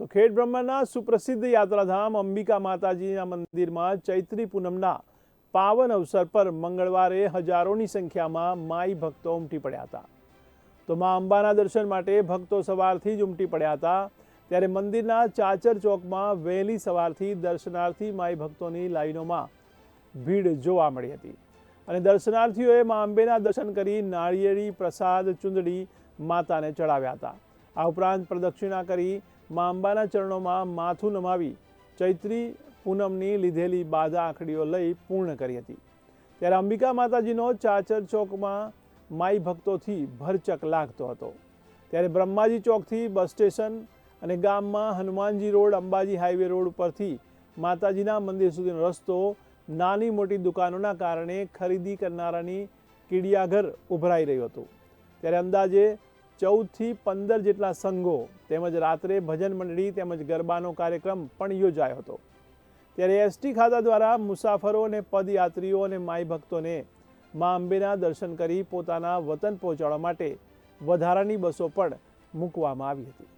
તો ખેડ બ્રહ્માના સુપ્રસિદ્ધ યાત્રાધામ અંબિકા માતાજીના મંદિરમાં ચૈત્રી પૂનમના પાવન અવસર પર મંગળવારે હજારોની સંખ્યામાં માઈ ભક્તો ઉમટી પડ્યા હતા. તો મા અંબાના દર્શન માટે ભક્તો સવારથી જ ઉમટી પડ્યા હતા. ત્યારે મંદિરના ચાચર ચોકમાં વહેલી સવારથી દર્શનાર્થી માઈ ભક્તોની લાઈનોમાં ભીડ જોવા મળી હતી. અને દર્શનાર્થીઓએ મા અંબેના દર્શન કરી નાળિયેરી, પ્રસાદ, ચુંદડી માતાને ચડાવ્યા હતા. આ ઉપરાંત પ્રદક્ષિણા કરી મા અંબાના ચરણોમાં માથું નમાવી ચૈત્રી પૂનમની લીધેલી બાધા આંખડીઓ લઈ પૂર્ણ કરી હતી. ત્યારે અંબિકા માતાજીનો ચાચર ચોકમાં માઈ ભક્તોથી ભરચક લાગતો હતો. ત્યારે બ્રહ્માજી ચોકથી બસ સ્ટેશન અને ગામમાં Hanumanji road, Ambaji highway road પરથી માતાજીના મંદિર સુધીનો રસ્તો નાની મોટી દુકાનોના કારણે ખરીદી કરનારાની કીડિયાઘર ઉભરાઈ રહ્યું હતું. ત્યારે અંદાજે ચૌદથી પંદર જેટલા સંઘો તેમજ રાત્રે ભજન મંડળી તેમજ ગરબાનો કાર્યક્રમ પણ યોજાયો હતો. ત્યારે એસટી ખાતા દ્વારા મુસાફરો અને પદયાત્રીઓ અને માઈ ભક્તોને મા અંબેના દર્શન કરી પોતાના વતન પહોંચાડવા માટે વધારાની બસો પણ મૂકવામાં આવી હતી.